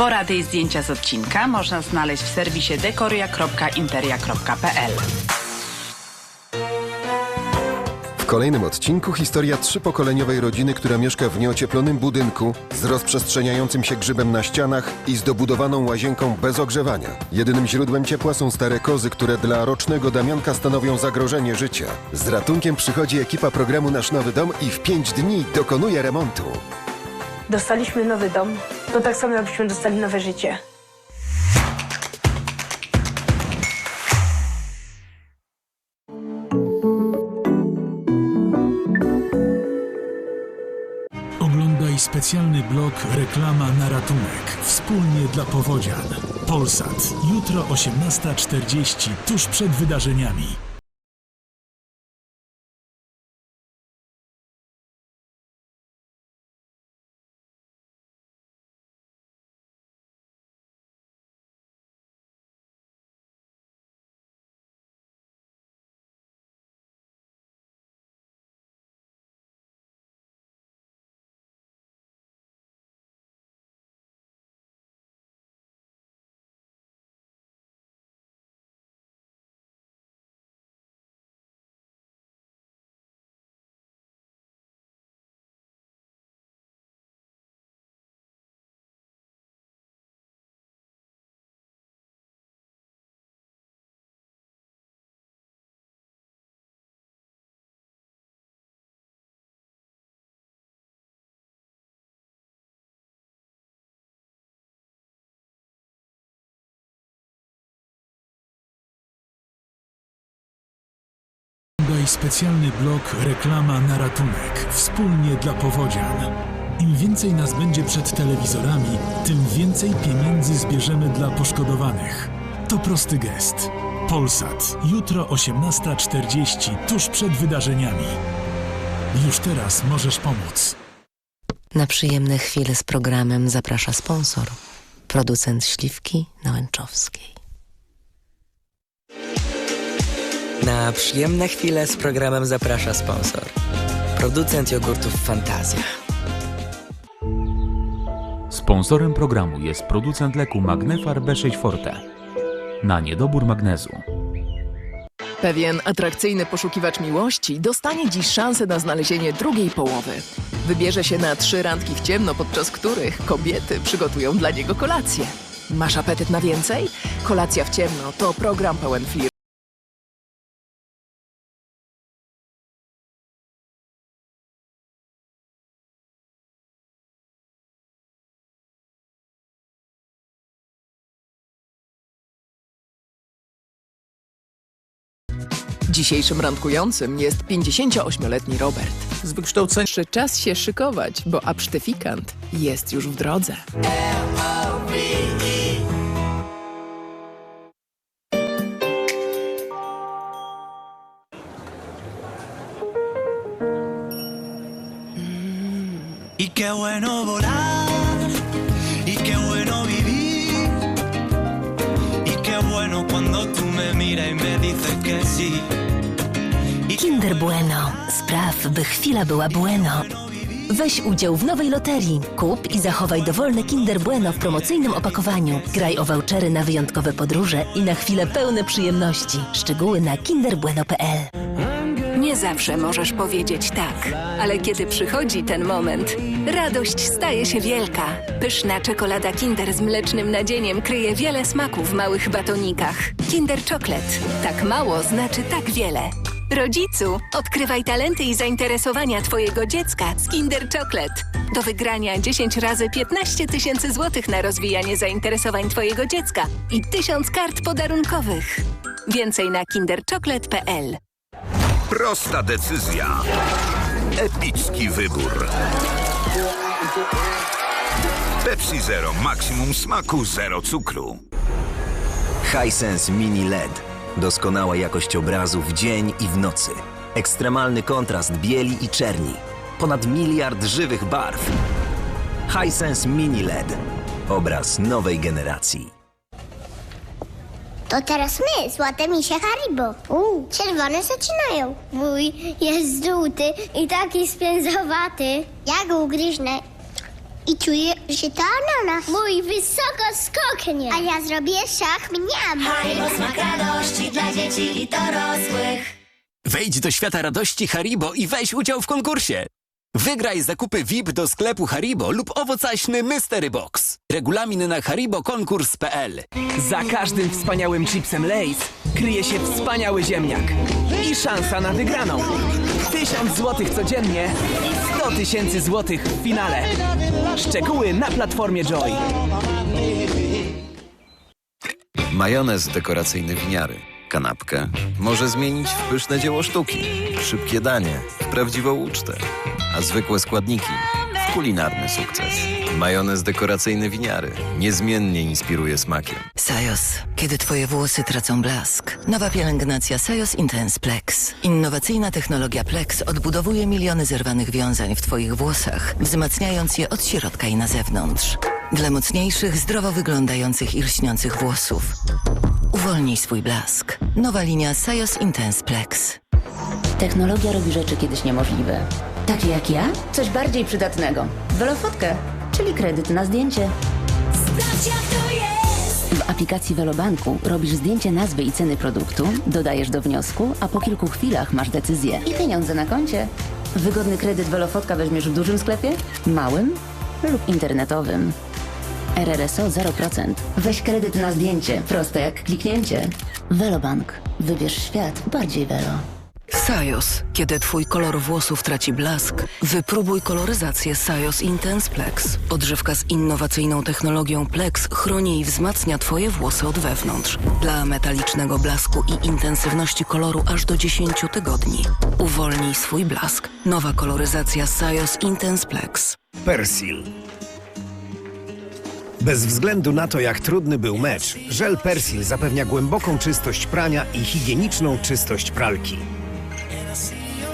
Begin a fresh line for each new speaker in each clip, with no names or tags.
Porady i zdjęcia z odcinka można znaleźć w serwisie dekoria.interia.pl.
W kolejnym odcinku historia trzypokoleniowej rodziny, która mieszka w nieocieplonym budynku z rozprzestrzeniającym się grzybem na ścianach i z dobudowaną łazienką bez ogrzewania. Jedynym źródłem ciepła są stare kozy, które dla rocznego Damianka stanowią zagrożenie życia. Z ratunkiem przychodzi ekipa programu Nasz Nowy Dom i w pięć dni dokonuje remontu.
Dostaliśmy nowy dom. To tak samo jakbyśmy dostali nowe życie.
Oglądaj specjalny blok Reklama na ratunek. Wspólnie dla powodzian. Polsat. Jutro 18.40, tuż przed wydarzeniami. Oglądaj specjalny blok Reklama na ratunek. Wspólnie dla powodzian. Im więcej nas będzie przed telewizorami, tym więcej pieniędzy zbierzemy dla poszkodowanych. To prosty gest. Polsat. Jutro 18.40, tuż przed wydarzeniami. Już teraz możesz pomóc.
Na przyjemne chwile z programem zaprasza sponsor, producent śliwki Nałęczowskiej.
Na przyjemne chwile z programem zaprasza sponsor. Producent jogurtów Fantazja.
Sponsorem programu jest producent leku Magnefar B6 Forte na niedobór magnezu.
Pewien atrakcyjny poszukiwacz miłości dostanie dziś szansę na znalezienie drugiej połowy. Wybierze się na trzy randki w ciemno, podczas których kobiety przygotują dla niego kolację. Masz apetyt na więcej? Kolacja w ciemno to program pełen flir. Dzisiejszym randkującym jest 58-letni Robert. Z wykształcenia czas się szykować, bo absztyfikant jest już w drodze.
Y qué bueno volar, y qué bueno vivir, y qué bueno cuando tú me miras y me dices que sí.
Kinder Bueno. Spraw, by chwila była bueno. Weź udział w nowej loterii. Kup i zachowaj dowolne Kinder Bueno w promocyjnym opakowaniu. Graj o vouchery na wyjątkowe podróże i na chwile pełne przyjemności. Szczegóły na kinderbueno.pl
Nie zawsze możesz powiedzieć tak, ale kiedy przychodzi ten moment, radość staje się wielka. Pyszna czekolada Kinder z mlecznym nadzieniem kryje wiele smaków w małych batonikach. Kinder Chocolate. Tak mało znaczy tak wiele. Rodzicu, odkrywaj talenty i zainteresowania Twojego dziecka z Kinder Chocolate. Do wygrania 10 razy 15 tysięcy złotych na rozwijanie zainteresowań Twojego dziecka i 1000 kart podarunkowych. Więcej na kinderchocolate.pl
Prosta decyzja. Epicki wybór. Pepsi Zero maksimum smaku, zero cukru.
Hisense Mini LED. Doskonała jakość obrazu w dzień i w nocy. Ekstremalny kontrast bieli i czerni. Ponad miliard żywych barw. Hisense Mini LED. Obraz nowej generacji.
To teraz my, złote misie Haribo. Uuu, czerwone zaczynają. Mój jest żółty i taki spięzowaty. Ja go ugryźnę i czuję,
Czy to ananas? Mój wysoko skoknie. A ja zrobię szach mniam.
Haribo smak radości dla dzieci i dorosłych.
Wejdź do świata radości Haribo i weź udział w konkursie. Wygraj zakupy VIP do sklepu Haribo lub owocaśny Mystery Box. Regulamin na haribokonkurs.pl
Za każdym wspaniałym chipsem Lay's kryje się wspaniały ziemniak. I szansa na wygraną. Tysiąc złotych codziennie i 100 tysięcy złotych w finale. Szczegóły na platformie Joy.
Majonez dekoracyjny winiary. Kanapkę może zmienić w pyszne dzieło sztuki. Szybkie danie w prawdziwą ucztę. A zwykłe składniki w kulinarny sukces. Majonez dekoracyjny winiary niezmiennie inspiruje smakiem.
Sajos, kiedy twoje włosy tracą blask. Nowa pielęgnacja Sajos Intense Plex. Innowacyjna technologia Plex odbudowuje miliony zerwanych wiązań w twoich włosach, wzmacniając je od środka i na zewnątrz. Dla mocniejszych, zdrowo wyglądających i lśniących włosów. Uwolnij swój blask. Nowa linia Sajos Intense Plex.
Technologia robi rzeczy kiedyś niemożliwe. Takie jak ja? Coś bardziej przydatnego. Velofotkę, czyli kredyt na zdjęcie.
Sprawdź jak to jest.
W aplikacji Velobanku robisz zdjęcie nazwy i ceny produktu, dodajesz do wniosku, a po kilku chwilach masz decyzję i pieniądze na koncie. Wygodny kredyt Velofotka weźmiesz w dużym sklepie, małym lub internetowym. RRSO 0%. Weź kredyt na zdjęcie, proste jak kliknięcie. Velobank. Wybierz świat bardziej Velo.
Sajos, kiedy twój kolor włosów traci blask, wypróbuj koloryzację Sajos Intense Plex. Odżywka z innowacyjną technologią Plex chroni i wzmacnia twoje włosy od wewnątrz. Dla metalicznego blasku i intensywności koloru aż do 10 tygodni. Uwolnij swój blask. Nowa koloryzacja Sajos Intense Plex.
Persil. Bez względu na to, jak trudny był mecz, żel Persil zapewnia głęboką czystość prania i higieniczną czystość pralki.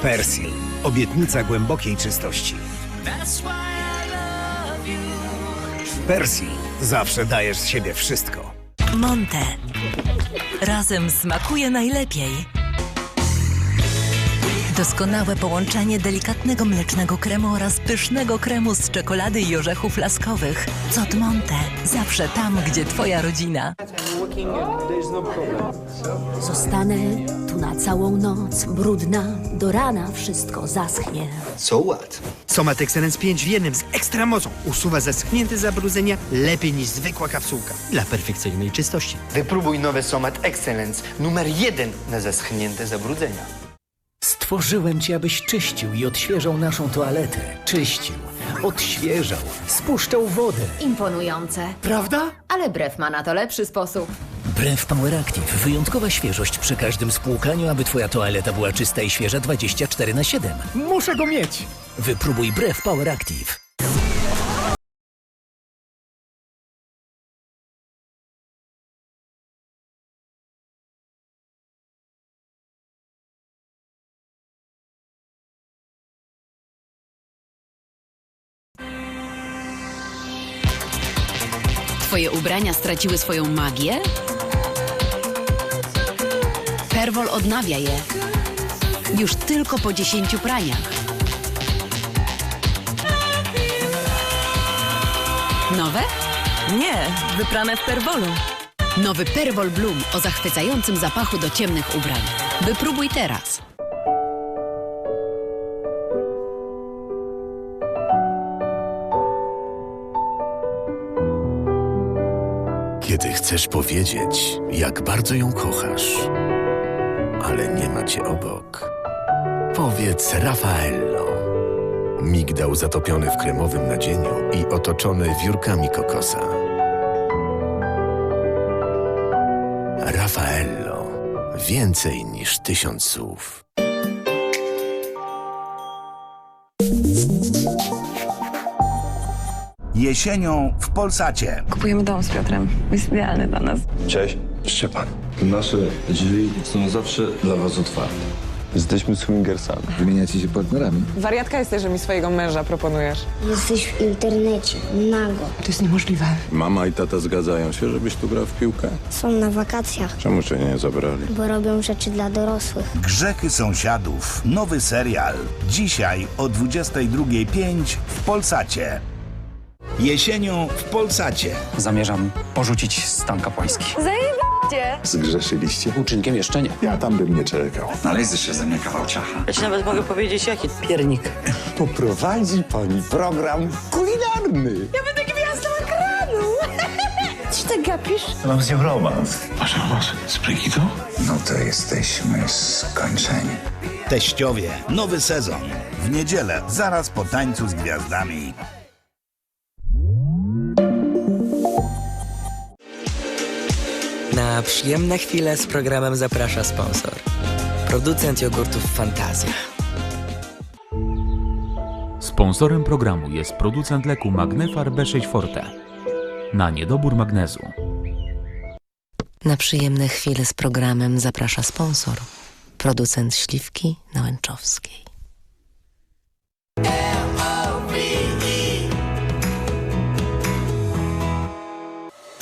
Persil. Obietnica głębokiej czystości. Persil. Zawsze dajesz z siebie wszystko.
Monte. Razem smakuje najlepiej. Doskonałe połączenie delikatnego mlecznego kremu oraz pysznego kremu z czekolady i orzechów laskowych. Cot Monte. Zawsze tam, gdzie twoja rodzina.
Zostanę tu na całą noc, brudna, do rana wszystko zaschnie.
So what? Somat Excellence 5 w jednym z ekstra mocą usuwa zaschnięte zabrudzenia lepiej niż zwykła kapsułka. Dla perfekcyjnej czystości. Wypróbuj nowe Somat Excellence numer jeden na zaschnięte zabrudzenia.
Stworzyłem cię, abyś czyścił i odświeżał naszą toaletę. Czyścił, odświeżał, spuszczał wodę.
Imponujące.
Prawda?
Ale brew ma na to lepszy sposób.
Brew Power Active. Wyjątkowa świeżość przy każdym spłukaniu, aby twoja toaleta była czysta i świeża 24 na 7.
Muszę go mieć!
Wypróbuj Brew Power Active.
Twoje ubrania straciły swoją magię? Perwol odnawia je. Już tylko po 10 praniach. Nowe?
Nie, wyprane w perwolu.
Nowy Perwol Bloom o zachwycającym zapachu do ciemnych ubrań. Wypróbuj teraz.
Kiedy chcesz powiedzieć, jak bardzo ją kochasz, ale nie ma cię obok. Powiedz Raffaello. Migdał zatopiony w kremowym nadzieniu i otoczony wiórkami kokosa. Raffaello. Więcej niż tysiąc słów.
Jesienią w Polsacie.
Kupujemy dom z Piotrem. Jest idealny dla nas.
Cześć, Szczepan. Nasze drzwi są zawsze dla Was otwarte. Jesteśmy swingersami. Wymieniacie się partnerami.
Wariatka jesteś, że mi swojego męża proponujesz.
Jesteś w internecie, nago.
To jest niemożliwe.
Mama i tata zgadzają się, żebyś tu grał w piłkę.
Są na wakacjach,
Czemu cię nie zabrali?
bo robią rzeczy dla dorosłych.
Grzechy sąsiadów. Nowy serial. Dzisiaj o 22.05 w Polsacie. Jesienią w Polsacie.
Zamierzam porzucić stan kapłański.
Zajebacie!
Zgrzeszyliście?
Uczynkiem jeszcze nie.
Ja tam bym nie czekał.
Znaleźć się ze mnie kawał ciacha.
Ja ci nawet mogę powiedzieć, jaki piernik.
Poprowadzi pani program kulinarny.
Ja będę gwiazdą ekranu! Co ty gapisz?
Mam z nią romans. Masz romans z Brigitą? No to jesteśmy skończeni.
Teściowie, nowy sezon. W niedzielę, zaraz po tańcu z gwiazdami.
Na przyjemne chwile z programem zaprasza sponsor. Producent jogurtów Fantazja.
Sponsorem programu jest producent leku Magnefar B6 Forte na niedobór magnezu.
Na przyjemne chwile z programem zaprasza sponsor. Producent śliwki Nałęczowskiej.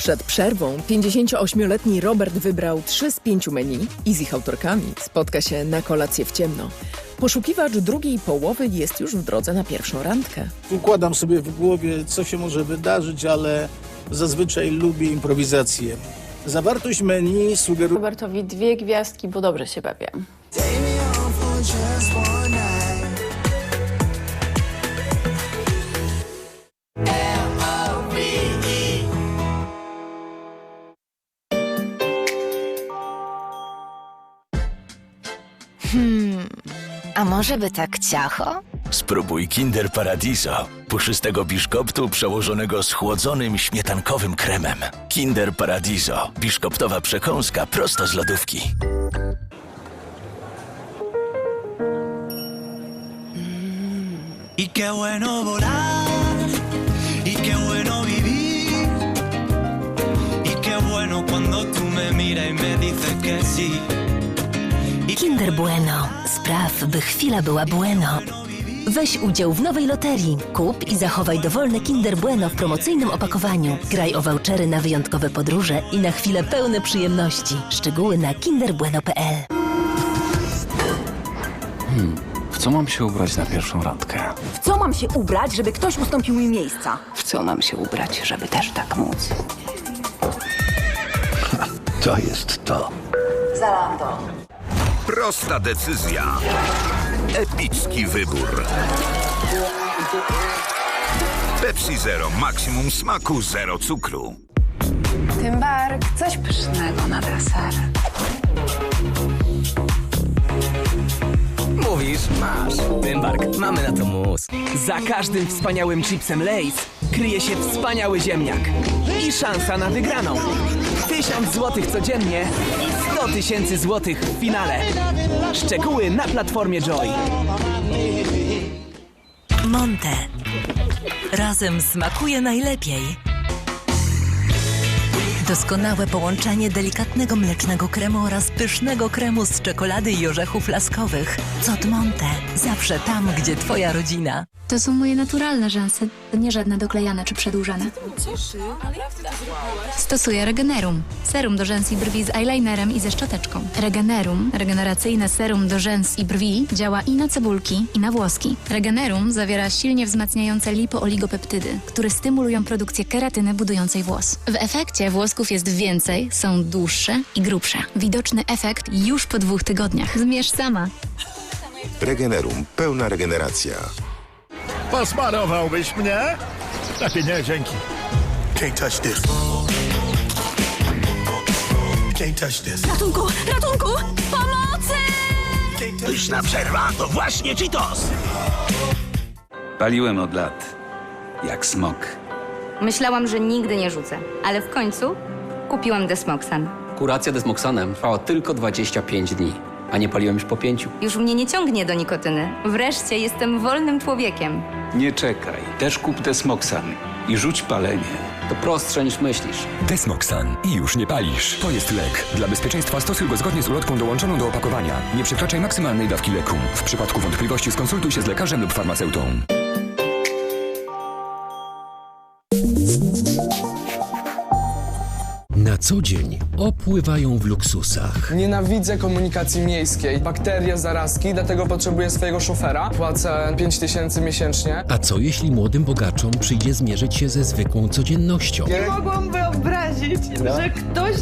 Przed przerwą 58-letni Robert wybrał trzy z pięciu menu i z ich autorkami spotka się na kolację w ciemno. Poszukiwacz drugiej połowy jest już w drodze na pierwszą randkę.
Układam sobie w głowie, co się może wydarzyć, ale zazwyczaj lubię improwizację. Zawartość menu sugeruje...
Robertowi dwie gwiazdki, bo dobrze się bawię.
A może by tak ciacho?
Spróbuj Kinder Paradiso. Puszystego biszkoptu przełożonego schłodzonym śmietankowym kremem. Kinder Paradiso. Biszkoptowa przekąska prosto z lodówki.
Y qué bueno volar, y qué bueno vivir, y qué bueno cuando tú me miras y me dices que sí.
Kinder Bueno. Spraw, by chwila była bueno. Weź udział w nowej loterii. Kup i zachowaj dowolne Kinder Bueno w promocyjnym opakowaniu. Graj o vouchery na wyjątkowe podróże i na chwile pełne przyjemności. Szczegóły na kinderbueno.pl
Hmm, w co mam się ubrać na pierwszą randkę?
W co mam się ubrać, żeby ktoś ustąpił mi miejsca?
W co mam się ubrać, żeby też tak móc?
To jest to.
Zalando.
Prosta decyzja. Epicki wybór. Pepsi Zero, maksimum smaku, zero cukru.
Tymbark, coś pysznego na deser.
Mówisz, masz. Tymbark, mamy na to mus. Za każdym wspaniałym chipsem Lay's kryje się wspaniały ziemniak. I szansa na wygraną. Tysiąc złotych codziennie i 100 tysięcy złotych w finale. Szczegóły na platformie Joy.
Monte. Razem smakuje najlepiej. Doskonałe połączenie delikatnego mlecznego kremu oraz pysznego kremu z czekolady i orzechów laskowych. Cot Monte. Zawsze tam, gdzie twoja rodzina.
To są moje naturalne rzęsy, nie żadne doklejane czy przedłużane. Stosuję Regenerum. Serum do rzęs i brwi z eyelinerem i ze szczoteczką. Regenerum, regeneracyjne serum do rzęs i brwi, działa i na cebulki, i na włoski. Regenerum zawiera silnie wzmacniające lipooligopeptydy, które stymulują produkcję keratyny budującej włos. W efekcie włosków jest więcej, są dłuższe i grubsze. Widoczny efekt już po dwóch tygodniach. Zmierz sama.
Regenerum. Pełna regeneracja.
Posmarowałbyś mnie? Lepiej nie, dzięki.
Can't touch this. Can't touch this.
Ratunku! Ratunku! Pomocy!
Pyszna przerwa to właśnie Cheetos.
Paliłem od lat. Jak smok.
Myślałam, że nigdy nie rzucę, ale w końcu kupiłam Desmoxan.
Kuracja desmoxanem trwała tylko 25 dni, a nie paliłem już po pięciu.
Już mnie nie ciągnie do nikotyny. Wreszcie jestem wolnym człowiekiem.
Nie czekaj. Też kup desmoxan i rzuć palenie. To prostsze niż myślisz.
Desmoxan i już nie palisz. To jest lek. Dla bezpieczeństwa stosuj go zgodnie z ulotką dołączoną do opakowania. Nie przekraczaj maksymalnej dawki leku. W przypadku wątpliwości skonsultuj się z lekarzem lub farmaceutą.
Co dzień opływają w luksusach.
Nienawidzę komunikacji miejskiej. Bakterie, zarazki, dlatego potrzebuję swojego szofera. Płacę 5 tysięcy miesięcznie.
A co jeśli młodym bogaczom przyjdzie zmierzyć się ze zwykłą codziennością?
Nie mogłam wyobrazić, że ktoś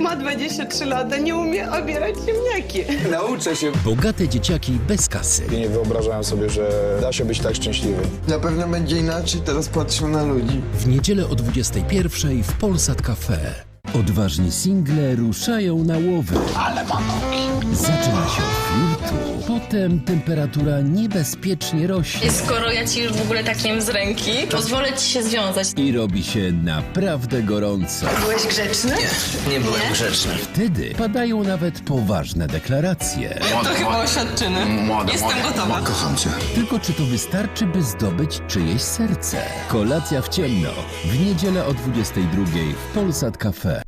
ma 23 lata, nie umie obierać ziemniaki.
Nauczę się.
Bogate dzieciaki bez kasy.
Nie wyobrażałem sobie, że da się być tak szczęśliwym.
Na pewno będzie inaczej, teraz patrzę na ludzi.
W niedzielę o 21 w Polsat Cafe. Odważni single ruszają na łowy.
Ale mam nogi.
Zaczyna się od flirtu. Potem temperatura niebezpiecznie rośnie.
Skoro ja ci już w ogóle tak jem z ręki, pozwolę ci się związać.
I robi się naprawdę gorąco.
Byłeś grzeczny?
Nie byłem grzeczny.
Wtedy padają nawet poważne deklaracje.
To chyba oświadczyny. Jestem gotowa.
Kocham cię.
Tylko czy to wystarczy, by zdobyć czyjeś serce? Kolacja w ciemno. W niedzielę o 22 w Polsat Cafe.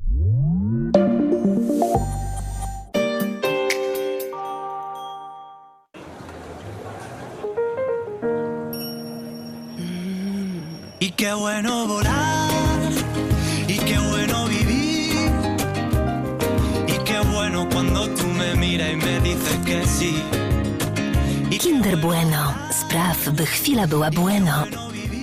Chwila była bueno.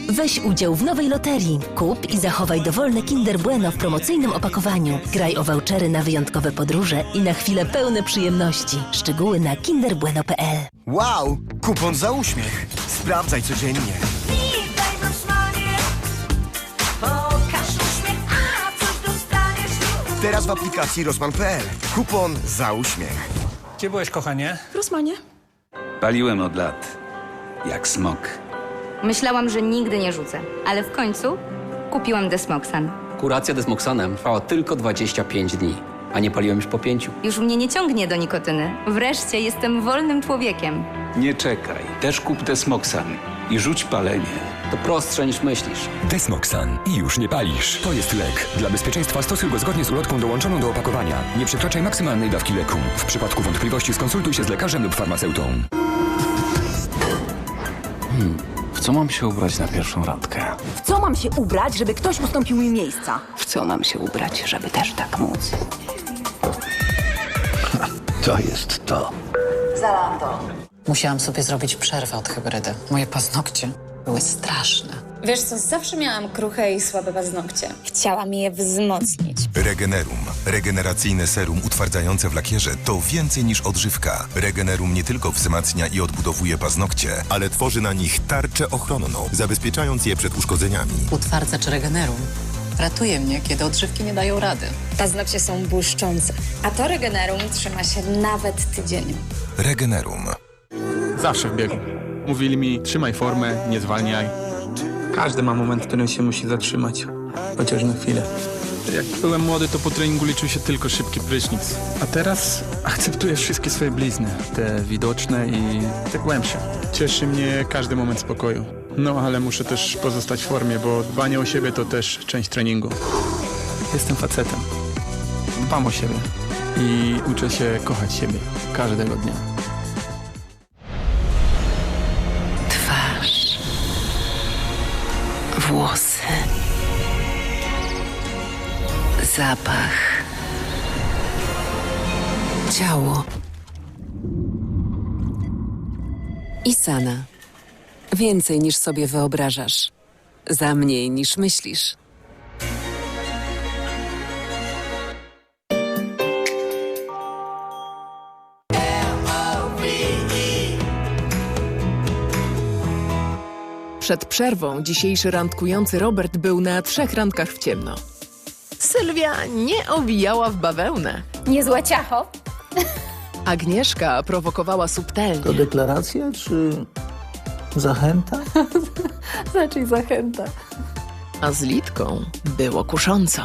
Weź udział w nowej loterii. Kup i zachowaj dowolne Kinder Bueno w promocyjnym opakowaniu. Graj o vouchery na wyjątkowe podróże i na chwile pełne przyjemności. Szczegóły na kinderbueno.pl
Wow! Kupon za uśmiech. Sprawdzaj codziennie. Teraz w aplikacji Rosman.pl. Kupon za uśmiech.
Gdzie byłeś, kochanie?
W Rosmanie.
Paliłem od lat. Jak smok.
Myślałam, że nigdy nie rzucę, ale w końcu kupiłam Desmoxan.
Kuracja desmoxanem trwała tylko 25 dni, a nie paliłem już po pięciu.
Już mnie nie ciągnie do nikotyny. Wreszcie jestem wolnym człowiekiem.
Nie czekaj. Też kup desmoxan i rzuć palenie. To prostsze niż myślisz.
Desmoxan i już nie palisz. To jest lek. Dla bezpieczeństwa stosuj go zgodnie z ulotką dołączoną do opakowania. Nie przekraczaj maksymalnej dawki leku. W przypadku wątpliwości skonsultuj się z lekarzem lub farmaceutą.
W co mam się ubrać na pierwszą randkę?
W co mam się ubrać, żeby ktoś ustąpił mi miejsca?
W co nam się ubrać, żeby też tak móc?
To jest to.
Zalando.
Musiałam sobie zrobić przerwę od hybrydy. Moje paznokcie były straszne.
Wiesz co, zawsze miałam kruche i słabe paznokcie. Chciałam je wzmocnić.
Regenerum. Regeneracyjne serum utwardzające w lakierze to więcej niż odżywka. Regenerum nie tylko wzmacnia i odbudowuje paznokcie, ale tworzy na nich tarczę ochronną, zabezpieczając je przed uszkodzeniami.
Utwardzacz Regenerum ratuje mnie, kiedy odżywki nie dają rady.
Paznokcie są błyszczące, a to Regenerum trzyma się nawet tydzień.
Regenerum.
Zawsze w biegu. Mówili mi, trzymaj formę, nie zwalniaj. Każdy ma moment, w którym się musi zatrzymać. Chociaż na chwilę. Jak byłem młody, to po treningu liczył się tylko szybki prysznic. A teraz akceptuję wszystkie swoje blizny. Te widoczne i te głębsze. Cieszy mnie każdy moment spokoju. No, ale muszę też pozostać w formie, bo dbanie o siebie to też część treningu. Jestem facetem. Dbam o siebie. I uczę się kochać siebie każdego dnia.
Włosy. Zapach. Ciało. Isana. Więcej niż sobie wyobrażasz. Za mniej niż myślisz.
Przed przerwą dzisiejszy randkujący Robert był na trzech randkach w ciemno. Sylwia nie owijała w bawełnę.
Niezłe ciacho.
Agnieszka prowokowała subtelnie.
To deklaracja czy zachęta?
Raczej zachęta.
A z Litką było kusząco.